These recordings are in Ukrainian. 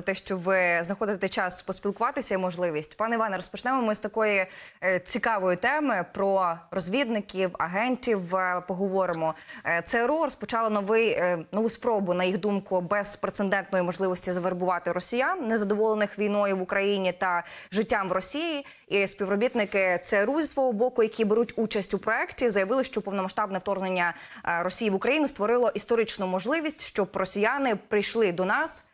за те, що ви знаходите час поспілкуватися і можливість. Пане Іване, розпочнемо ми з такої е, цікавої теми про розвідників, агентів. е, Поговоримо. Е, ЦРУ розпочало новий нову спробу, на їх думку, безпрецедентної можливості завербувати росіян, незадоволених війною в Україні та життям в Росії. І співробітники ЦРУ зі свого боку, які беруть участь у проекті, заявили, що повномасштабне вторгнення Росії в Україну створило історичну можливість, щоб росіяни прийшли до нас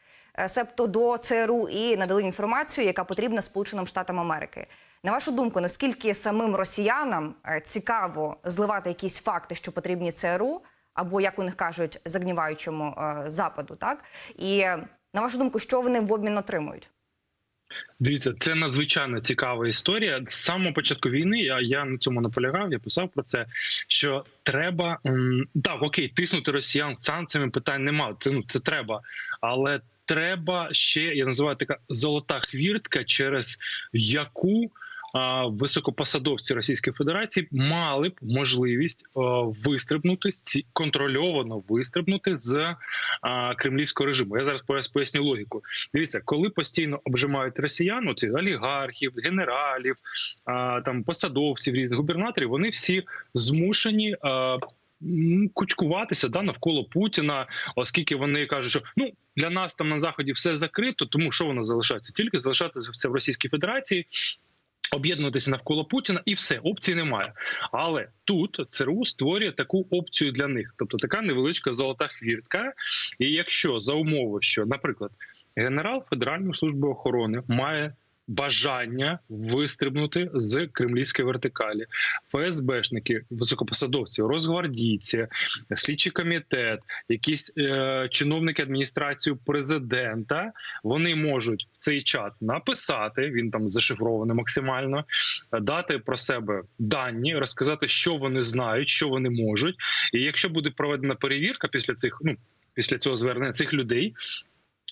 себто до ЦРУ і надали інформацію, яка потрібна Сполученим Штатам Америки. На вашу думку, наскільки самим росіянам е, цікаво зливати якісь факти, що потрібні ЦРУ, або як у них кажуть, загніваючому е, западу, так і е, на вашу думку, що вони в обмін отримують? Дивіться, це надзвичайно цікава історія. З самого початку війни я, я на цьому наполягав. Я писав про це. Що треба так, окей, тиснути росіян санкціями питань немає. Це ну це треба, але треба ще я називаю така золота хвіртка, через яку високопосадовці Російської Федерації мали б можливість вистрибнути з ці контрольовано вистрибнути з кремлівського режиму. Я зараз пояс- поясню логіку. Дивіться, коли постійно обжимають росіян, ці олігархів, генералів, там посадовців, різних губернаторів, вони всі змушені. М, Кучкуватися да навколо Путіна, оскільки вони кажуть, що ну для нас там на заході все закрито, тому що воно залишається тільки залишатися в Російській Федерації, об'єднуватися навколо Путіна, і все опції немає. Але тут ЦРУ створює таку опцію для них, тобто така невеличка золота хвіртка. І якщо за умови, що, наприклад, генерал Федеральної служби охорони має бажання вистрибнути з кремлівської вертикалі, ФСБшники, високопосадовці, розгвардійці, слідчий комітет, якісь е, чиновники адміністрації президента, вони можуть в цей чат написати. Він там зашифрований максимально, дати про себе дані, розказати, що вони знають, що вони можуть. І якщо буде проведена перевірка після цих, ну після цього звернення цих людей.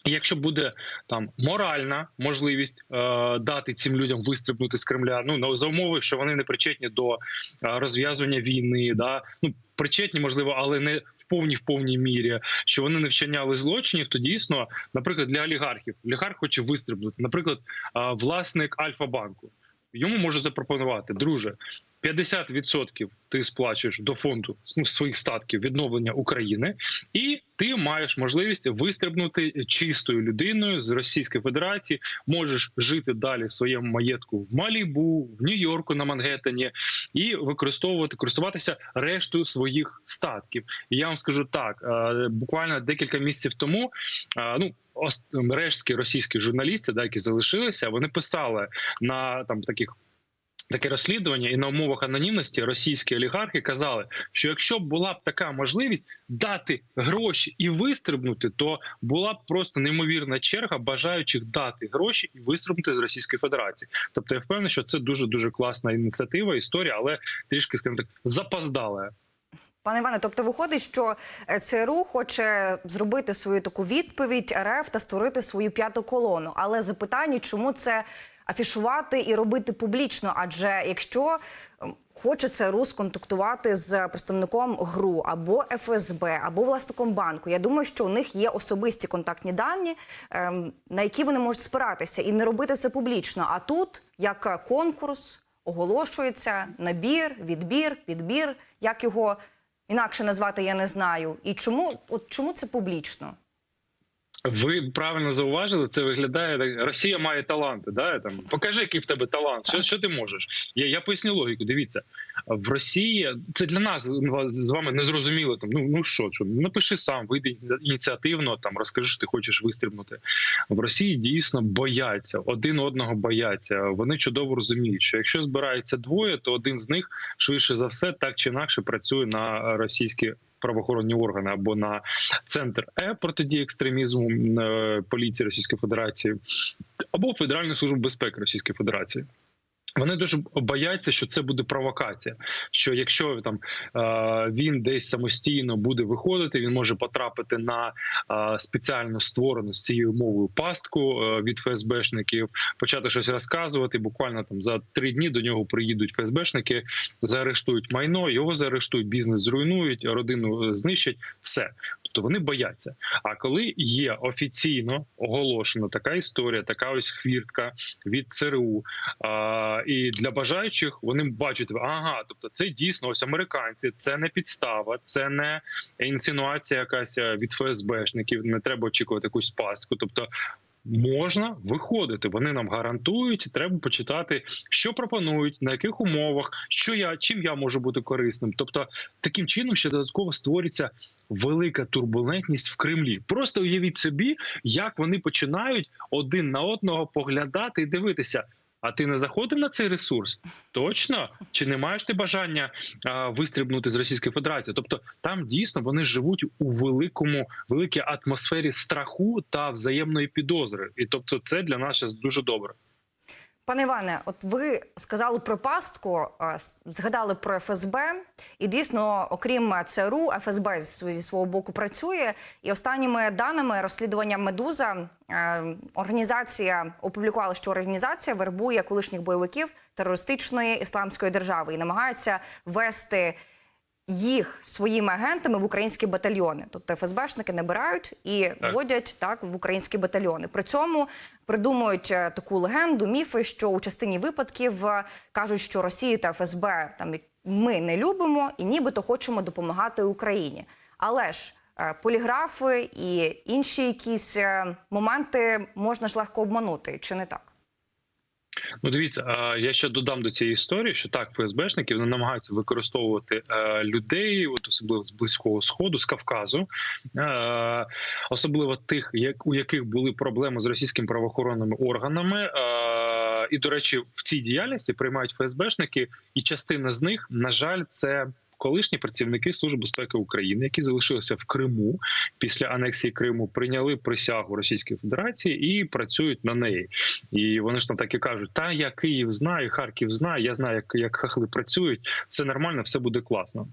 Якщо буде там моральна можливість е, дати цим людям вистрибнути з Кремля, ну на- за умови, що вони не причетні до е, розв'язування війни, да ну причетні, можливо, але не в повній в повній мірі, що вони не вчиняли злочинів, то дійсно, наприклад, для олігархів олігарх хоче вистрибнути, наприклад, е, власник Альфа-банку. Йому можу запропонувати, друже, 50% ти сплачуєш до фонду ну, своїх статків відновлення України, і ти маєш можливість вистрибнути чистою людиною з Російської Федерації. Можеш жити далі в своєму маєтку в Малібу, в Нью-Йорку на Мангеттені і використовувати користуватися рештою своїх статків. І я вам скажу так: е, буквально декілька місяців тому, е, ну рештки російських журналістів, да, які залишилися, вони писали на там таких. Таке розслідування, і на умовах анонімності російські олігархи казали, що якщо б була б така можливість дати гроші і вистрибнути, то була б просто неймовірна черга бажаючих дати гроші і вистрибнути з Російської Федерації. Тобто я впевнений, що це дуже дуже класна ініціатива, історія, але трішки скажімо так запоздала. Пане Іване, тобто виходить, що е, ЦРУ хоче зробити свою таку відповідь РФ та створити свою п'яту колону. Але запитання, чому це афішувати і робити публічно? Адже якщо ем, хоче ЦРУ сконтактувати з представником ГРУ або ФСБ, або власником банку, я думаю, що у них є особисті контактні дані, ем, на які вони можуть спиратися, і не робити це публічно. А тут як конкурс оголошується набір, відбір, підбір, як його інакше назвати, я не знаю. І чому от чому це публічно? Ви правильно зауважили, це виглядає так. Росія має таланти. Да? Там покажи, який в тебе талант. Що, що ти можеш? Я, я поясню логіку. Дивіться, в Росії це для нас з вами не зрозуміло. Там ну ну що, що напиши сам, вийди ініціативно. Там розкажи, що ти хочеш вистрибнути. В Росії дійсно бояться один одного бояться. Вони чудово розуміють, що якщо збирається двоє, то один з них швидше за все так чи інакше працює на російські правоохоронні органи або на центр Е протидії екстремізму е, поліції Російської Федерації, або Федеральну службу безпеки Російської Федерації. Вони дуже бояться, що це буде провокація. Що якщо там е, він десь самостійно буде виходити, він може потрапити на е, спеціально створену з цією мовою пастку е, від ФСБшників, почати щось розказувати. Буквально там за три дні до нього приїдуть ФСБшники, заарештують майно, його заарештують, бізнес зруйнують, родину знищать. Все тобто вони бояться. А коли є офіційно оголошена така історія, така ось хвіртка від ЦРУ, а, і для бажаючих вони бачать, ага, тобто це дійсно ось американці, це не підстава, це не інсинуація якась е, від ФСБшників. Не треба очікувати якусь пастку. Тобто можна виходити. Вони нам гарантують. Треба почитати, що пропонують, на яких умовах, що я чим я можу бути корисним. Тобто, таким чином ще додатково створюється велика турбулентність в Кремлі. Просто уявіть собі, як вони починають один на одного поглядати і дивитися. А ти не заходив на цей ресурс? Точно? Чи не маєш ти бажання а, вистрибнути з Російської Федерації? Тобто там дійсно вони живуть у великому великій атмосфері страху та взаємної підозри, і тобто це для нас зараз дуже добре. Пане Іване, от ви сказали про пастку, е, згадали про ФСБ, і дійсно, окрім ЦРУ, ФСБ зі свого боку працює. І останніми даними розслідування Медуза е, організація опублікувала, що організація вербує колишніх бойовиків терористичної ісламської держави і намагається вести їх своїми агентами в українські батальйони. Тобто ФСБшники набирають і Так. вводять так в українські батальйони. При цьому придумують е, таку легенду, міфи, що у частині випадків е, кажуть, що Росію та ФСБ там ми не любимо і нібито хочемо допомагати Україні. Але ж е, поліграфи і інші якісь моменти можна ж легко обманути, чи не так? Ну, дивіться, я ще додам до цієї історії, що так, ФСБшники вони намагаються використовувати е, людей, от особливо з близького сходу, з Кавказу, е, особливо тих, як у яких були проблеми з російськими правоохоронними органами. Е, і до речі, в цій діяльності приймають ФСБшники, і частина з них, на жаль, це. Колишні працівники Служби безпеки України, які залишилися в Криму після анексії Криму, прийняли присягу Російської Федерації і працюють на неї. І вони ж там так і кажуть: та я Київ знаю, Харків знаю, я знаю, як, як хахли працюють. Все нормально, все буде класно.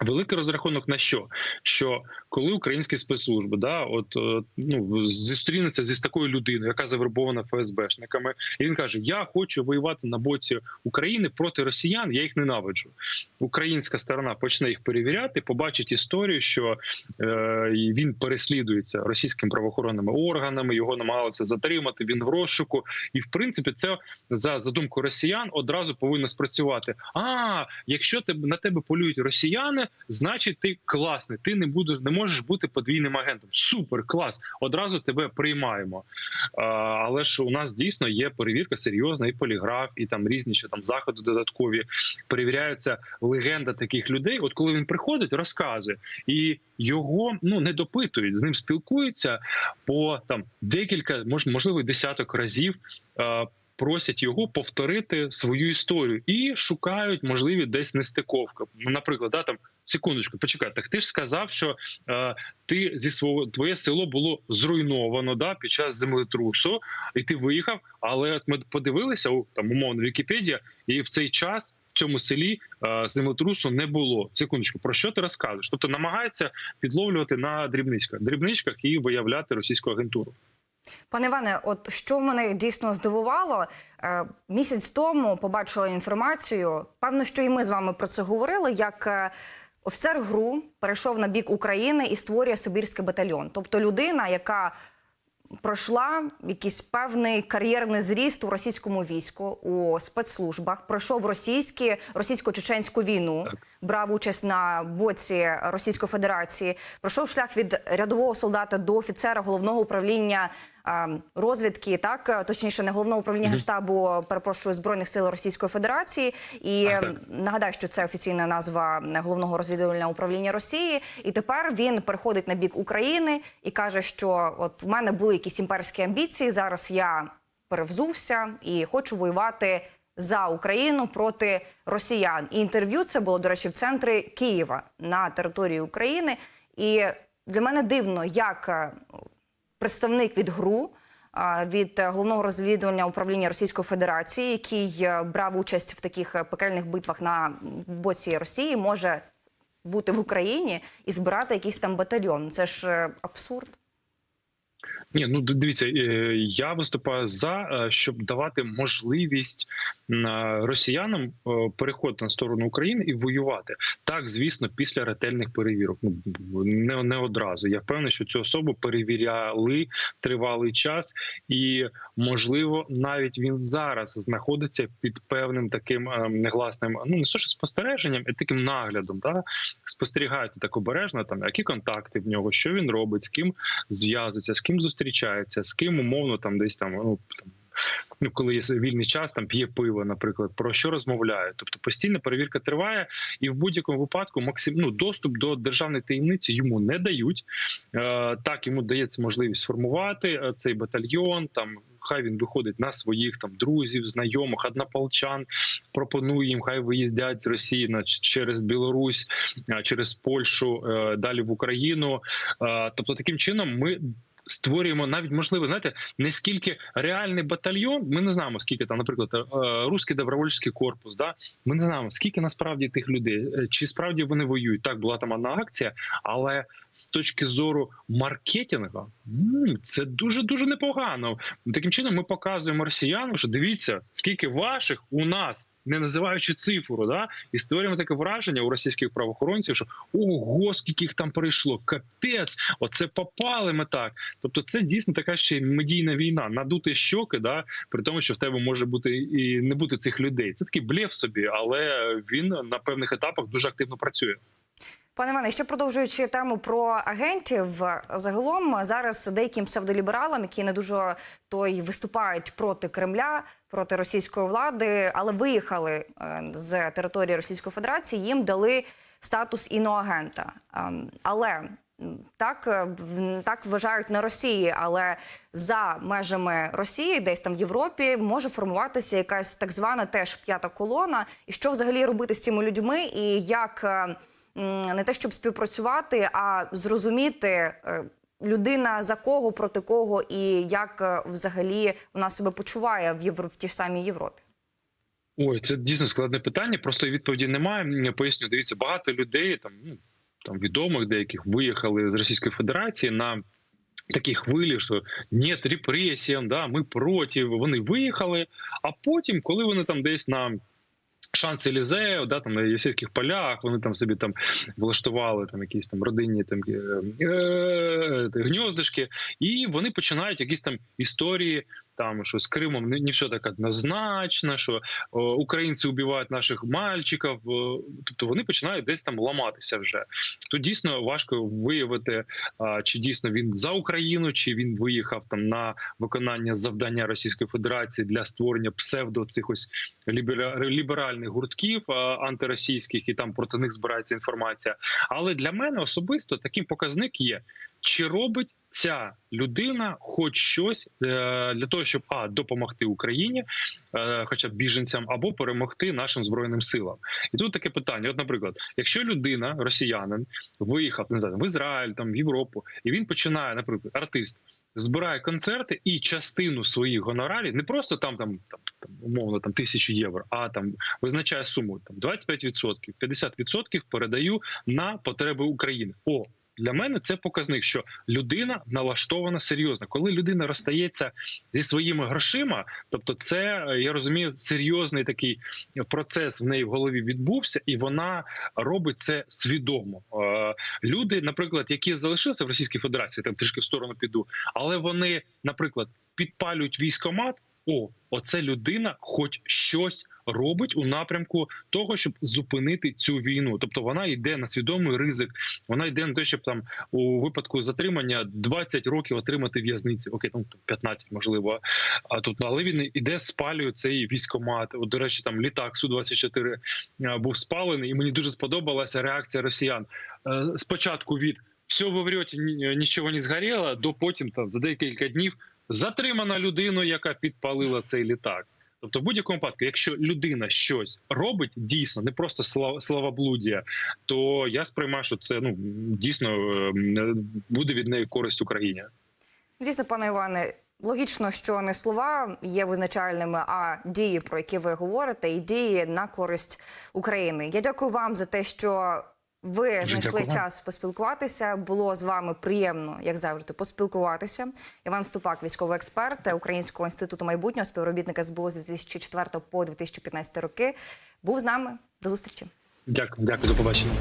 Великий розрахунок на що? Що коли українські спецслужби, да, от е, ну зустрінеться зі такою людиною, яка завербована ФСБшниками, і він каже: Я хочу воювати на боці України проти росіян, я їх ненавиджу. Українська сторона почне їх перевіряти, побачить історію, що е, він переслідується російськими правоохоронними органами, його намагалися затримати. Він в розшуку, і в принципі, це за задумкою росіян одразу повинно спрацювати. А якщо тебе на тебе полюють росіяни, значить ти класний. Ти не будеш, не можеш бути подвійним агентом. Супер, клас! Одразу тебе приймаємо. А, але ж у нас дійсно є перевірка серйозна, і поліграф, і там різні ще там заходи додаткові. Перевіряються легенда таких людей. От коли він приходить, розказує, і його ну не допитують, з ним спілкуються по там декілька, мож, можливо, десяток разів. Просять його повторити свою історію і шукають можливі десь нестиковки. Наприклад, да, там секундочку, почекай, ти ж сказав, що е, ти зі свого твоє село було зруйновано да, під час землетрусу, і ти виїхав. Але от ми подивилися у там умовно Вікіпедія, і в цей час в цьому селі е, землетрусу не було. Секундочку, про що ти розказуєш? Тобто намагається підловлювати на дрібничках, дрібничках і виявляти російську агентуру. Пане Іване, от що мене дійсно здивувало, е, місяць тому побачила інформацію. Певно, що і ми з вами про це говорили. Як е, офіцер ГРУ перейшов на бік України і створює Сибірський батальйон, тобто людина, яка пройшла якийсь певний кар'єрний зріст у російському війську у спецслужбах, пройшов російські російсько-чеченську війну, брав участь на боці Російської Федерації, пройшов шлях від рядового солдата до офіцера головного управління. Е, Розвідки, так е, точніше, не головного управління генштабу, перепрошую збройних сил Російської Федерації, і Так, е, нагадаю, що це офіційна назва головного розвідувального управління Росії. І тепер він переходить на бік України і каже, що от в мене були якісь імперські амбіції. Зараз я перевзувся і хочу воювати за Україну проти росіян. І інтерв'ю це було, до речі, в центрі Києва на території України. І для мене дивно, як е, представник від ГРУ. Від е, головного розвідування управління Російської Федерації, який е, брав участь в таких е, пекельних битвах на боці Росії, може бути в Україні і збирати якийсь там батальйон. Це ж абсурд. Ні, ну дивіться, е, я виступаю за е, щоб давати можливість е, росіянам переходити на сторону України і воювати. Так, звісно, після ретельних перевірок. Ну не, не одразу. Я впевнений, що цю особу перевіряли тривалий час, і можливо, навіть він зараз знаходиться під певним таким негласним, ну не що спостереженням, а таким наглядом. Да? Спостерігається так обережно, там які контакти в нього, що він робить, з ким зв'язується, з ким зустрічається, з ким умовно там десь там ну там. Ну, коли є вільний час, там п'є пиво, наприклад, про що розмовляє. Тобто постійна перевірка триває, і в будь-якому випадку максим, ну, доступ до державної таємниці йому не дають. Е, так йому дається можливість сформувати е, цей батальйон. Там хай він виходить на своїх там друзів, знайомих, однополчан, пропонує їм, хай виїздять з Росії на через Білорусь, е, через Польщу, е, далі в Україну. Е, Тобто, таким чином ми. Створюємо навіть можливо, знаєте, не скільки реальний батальйон. Ми не знаємо, скільки там, наприклад, е, руський добровольчий корпус. Да, ми не знаємо, скільки насправді тих людей, е, чи справді вони воюють. Так була там одна акція, але з точки зору маркетингу, це дуже дуже непогано. Таким чином, ми показуємо росіянам, що дивіться, скільки ваших у нас. Не називаючи цифру, да, і створюємо таке враження у російських правоохоронців, що ого, скільки їх там прийшло, капець, оце попали ми так. Тобто, це дійсно така ще медійна війна, надути щоки, да, при тому, що в тебе може бути і не бути цих людей. Це такий блєв собі, але він на певних етапах дуже активно працює. Пане Іване, ще продовжуючи тему про агентів, загалом зараз деяким псевдолібералам, які не дуже то й виступають проти Кремля, проти російської влади, але виїхали е, з території Російської Федерації, їм дали статус іноагента. Ем, Але так, е, так вважають на Росії, але за межами Росії, десь там в Європі, може формуватися якась так звана теж п'ята колона. І що взагалі робити з цими людьми, і як е, м, не те, щоб співпрацювати, а зрозуміти. е, Людина за кого, проти кого і як е, взагалі вона себе почуває в Євро в тій самій Європі. Ой, це дійсно складне питання. Просто відповіді немає. Я поясню, дивіться, багато людей там, ну там відомих деяких виїхали з Російської Федерації на такі хвилі, що ні, репресіям, да, ми проти. Вони виїхали. А потім, коли вони там десь на Шанс Елізею, да, там на Євсейських полях, вони там собі там влаштували там якісь там родинні там е, е, і вони починають якісь там історії. Там що з Кримом не, не все так однозначно, що о, українці вбивають наших мальчиків. о, тобто вони починають десь там ламатися вже. Тут дійсно важко виявити, а, чи дійсно він за Україну, чи він виїхав там на виконання завдання Російської Федерації для створення псевдо цих ось лібера- ліберальних гуртків а, антиросійських, і там проти них збирається інформація. Але для мене особисто таким показник є. Чи робить ця людина хоч щось е, для того, щоб а допомогти Україні, е, хоча б біженцям, або перемогти нашим збройним силам? І тут таке питання: от, наприклад, якщо людина, росіянин, виїхав не знаю, в Ізраїль, там в Європу, і він починає, наприклад, артист. Збирає концерти і частину своїх гонорарів не просто там, там, там, там умовно там тисячу євро, а там визначає суму там 25%, 50% передаю на потреби України. О, для мене це показник, що людина налаштована серйозно. Коли людина розстається зі своїми грошима, тобто, це е, я розумію, серйозний такий процес в неї в голові відбувся, і вона робить це свідомо. Е, Люди, наприклад, які залишилися в Російській Федерації, там трішки в сторону піду, але вони, наприклад, підпалюють військомат. О, оце людина, хоч щось робить у напрямку того, щоб зупинити цю війну. Тобто вона йде на свідомий ризик. Вона йде на те, щоб там у випадку затримання 20 років отримати в'язниці. Окей, ну 15, можливо. А тут але він іде, спалює цей військомат. От, до речі, там літак су 24 був спалений, і мені дуже сподобалася реакція росіян. Е, Спочатку від все ви врете, нічого не згоріло, до потім там за декілька днів затримана людину, яка підпалила цей літак. Тобто, в будь-якому випадку, якщо людина щось робить дійсно, не просто слава славоблудія, то я сприймаю, що це ну дійсно е, буде від неї користь Україні. Дійсно, пане Іване, логічно, що не слова є визначальними, а дії, про які ви говорите, і дії на користь України. Я дякую вам за те, що Ви знайшли час поспілкуватися. Було з вами приємно, як завжди, поспілкуватися. Іван Ступак, військовий експерт Українського інституту майбутнього, співробітник СБУ з 2004 по 2015 роки, був з нами. До зустрічі. Дякую, дякую, до побачення.